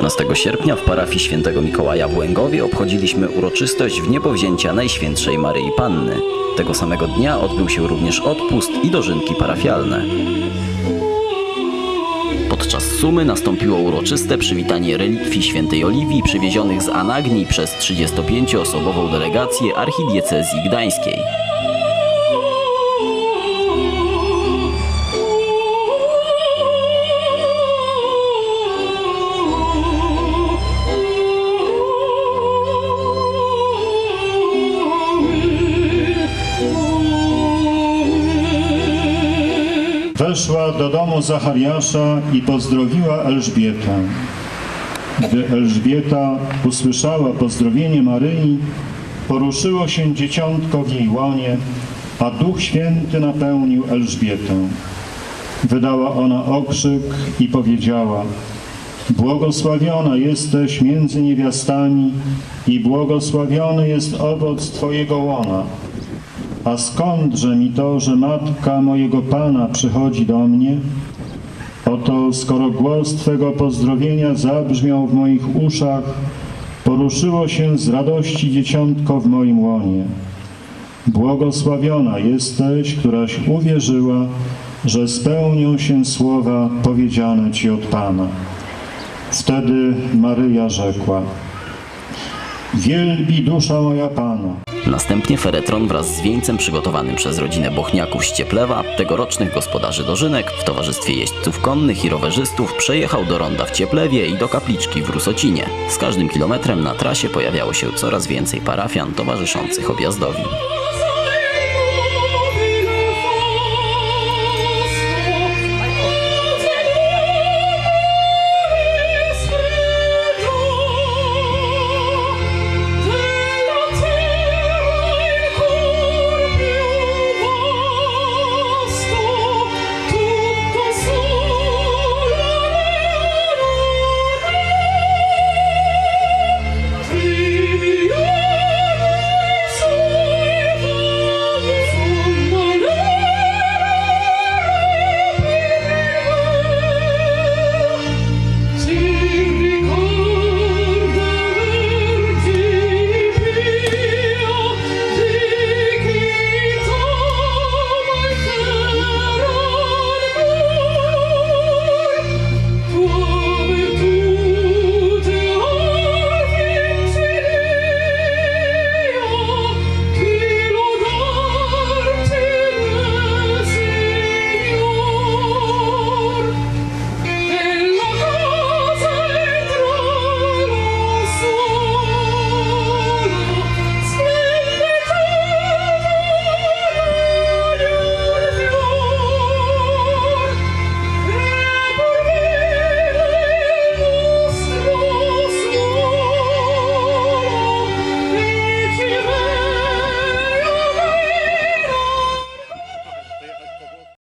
15 sierpnia w parafii świętego Mikołaja w Łęgowie obchodziliśmy uroczystość w niebowzięcia Najświętszej Maryi Panny. Tego samego dnia odbył się również odpust i dożynki parafialne. Podczas sumy nastąpiło uroczyste przywitanie relikwii świętej Oliwii przywiezionych z Anagni przez 35-osobową delegację archidiecezji gdańskiej. Weszła do domu Zachariasza i pozdrowiła Elżbietę. Gdy Elżbieta usłyszała pozdrowienie Maryi, poruszyło się dzieciątko w jej łonie, a Duch Święty napełnił Elżbietę. Wydała ona okrzyk i powiedziała Błogosławiona jesteś między niewiastami i błogosławiony jest owoc Twojego łona. A skądże mi to, że matka mojego Pana przychodzi do mnie? Oto skoro głos Twego pozdrowienia zabrzmiał w moich uszach, poruszyło się z radości dzieciątko w moim łonie. Błogosławiona jesteś, któraś uwierzyła, że spełnią się słowa powiedziane Ci od Pana. Wtedy Maryja rzekła, Wielbi dusza moja Pana. Następnie feretron wraz z wieńcem przygotowanym przez rodzinę Bochniaków z Cieplewa, tegorocznych gospodarzy dożynek, w towarzystwie jeźdźców konnych i rowerzystów przejechał do ronda w Cieplewie i do kapliczki w Rusocinie. Z każdym kilometrem na trasie pojawiało się coraz więcej parafian towarzyszących objazdowi.